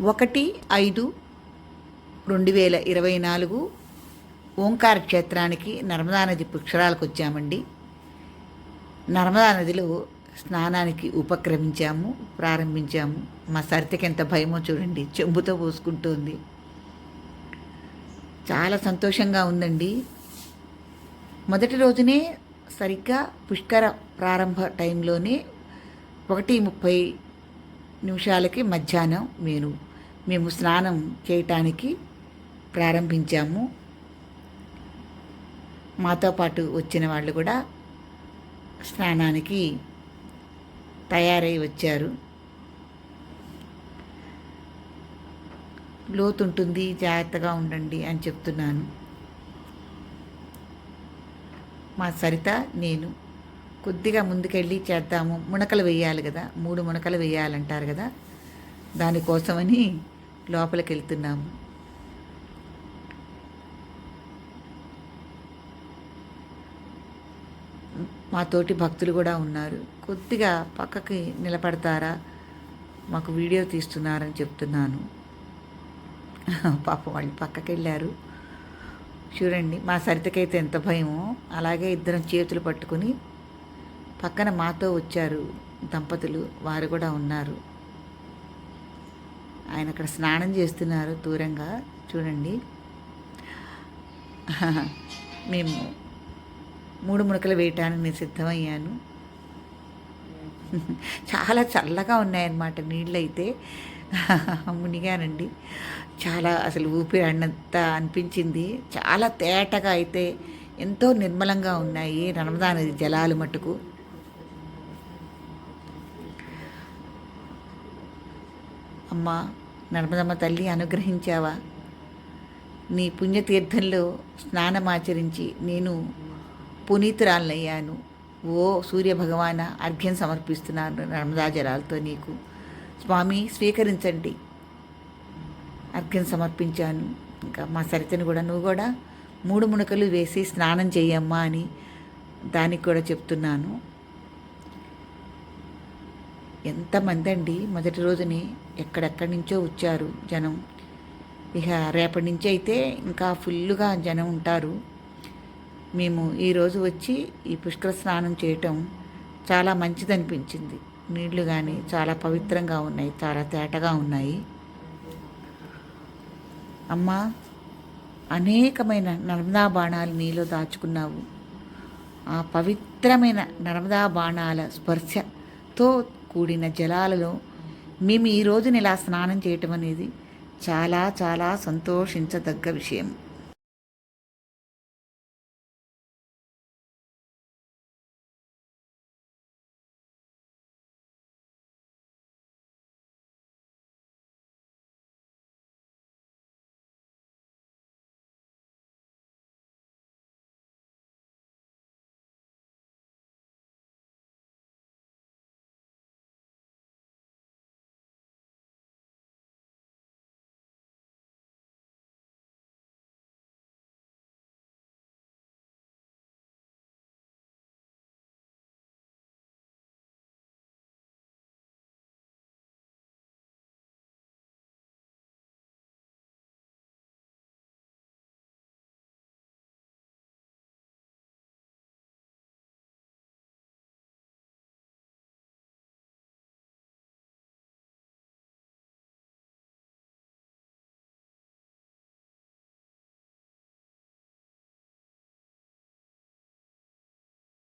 ఒకటి ఐదు రెండు వేల ఇరవై నాలుగు ఓంకార క్షేత్రానికి నర్మదా నది పుక్షరాలకు వచ్చామండి. నర్మదా నదిలో స్నానానికి ఉపక్రమించాము ప్రారంభించాము. మా సరితకి ఎంత భయమో చూడండి చెంబుతో పోసుకుంటోంది. చాలా సంతోషంగా ఉందండి. మొదటి రోజునే సరిగ్గా పుష్కర ప్రారంభ టైంలోనే ఒకటి ముప్పై నిమిషాలకి మధ్యాహ్నం మేము మేము స్నానం చేయటానికి ప్రారంభించాము. మాతో పాటు వచ్చిన వాళ్ళు కూడా స్నానానికి తయారై వచ్చారు. లోతుంటుంది జాగ్రత్తగా ఉండండి అని చెప్తున్నాను. మా సరిత నేను కొద్దిగా ముందుకెళ్ళి చేద్దాము. మునకలు వేయాలి కదా మూడు మునకలు వేయాలంటారు కదా దానికోసమని లోపలికి వెళ్తున్నాము మా తోటి భక్తులు కూడా ఉన్నారు. కొద్దిగా పక్కకి నిలబడతారా? మాకు వీడియో తీస్తున్నారని చెప్తున్నాను. పాప వాళ్ళు పక్కకి వెళ్ళారు చూడండి మా సరితకైతే ఎంత భయమో అలాగే ఇద్దరం చేతులు పట్టుకుని పక్కన మాతో వచ్చారు దంపతులు వారు కూడా ఉన్నారు. ఆయన అక్కడ స్నానం చేస్తున్నారు దూరంగా. చూడండి. మేము మూడు ముడకలు వేయటానికి నేను సిద్ధమయ్యాను. చాలా చల్లగా ఉన్నాయన్నమాట నీళ్ళు అయితే మునిగానండి. చాలా అసలు ఊపిరి అన్నంత అనిపించింది. చాలా తేటగా అయితే ఎంతో నిర్మలంగా ఉన్నాయి నర్మదా నది జలాలు మటుకు. అమ్మా నర్మదమ్మ తల్లి అనుగ్రహించావా? నీ పుణ్యతీర్థంలో స్నానమాచరించి నేను పునీతురాలనయ్యాను. ఓ సూర్య భగవాన అర్ఘ్యం సమర్పిస్తున్నాను నర్మదాజలాలతో నీకు. స్వామి స్వీకరించండి. అర్ఘ్యం సమర్పించాను. ఇంకా మా సరితను కూడా నువ్వు కూడా మూడు మునకలు వేసి స్నానం చేయమ్మా అని దానికి కూడా చెప్తున్నాను. ఎంతమంది అండి మొదటి రోజుని ఎక్కడెక్కడి నుంచో వచ్చారు జనం. ఇక రేపటి నుంచి అయితే ఇంకా ఫుల్గా జనం ఉంటారు. మేము ఈరోజు వచ్చి ఈ పుష్కర స్నానం చేయటం చాలా మంచిదనిపించింది. నీళ్ళు కానీ చాలా పవిత్రంగా ఉన్నాయి చాలా తేటగా ఉన్నాయి. అమ్మా అనేకమైన నర్మదా బాణాలు నీలో దాచుకున్నావు. ఆ పవిత్రమైన నర్మదా బాణాల స్పర్శతో కూడిన జలాలలో మేము ఈ రోజున ఇలా స్నానం చేయటం అనేది చాలా చాలా సంతోషించదగ్గ విషయం.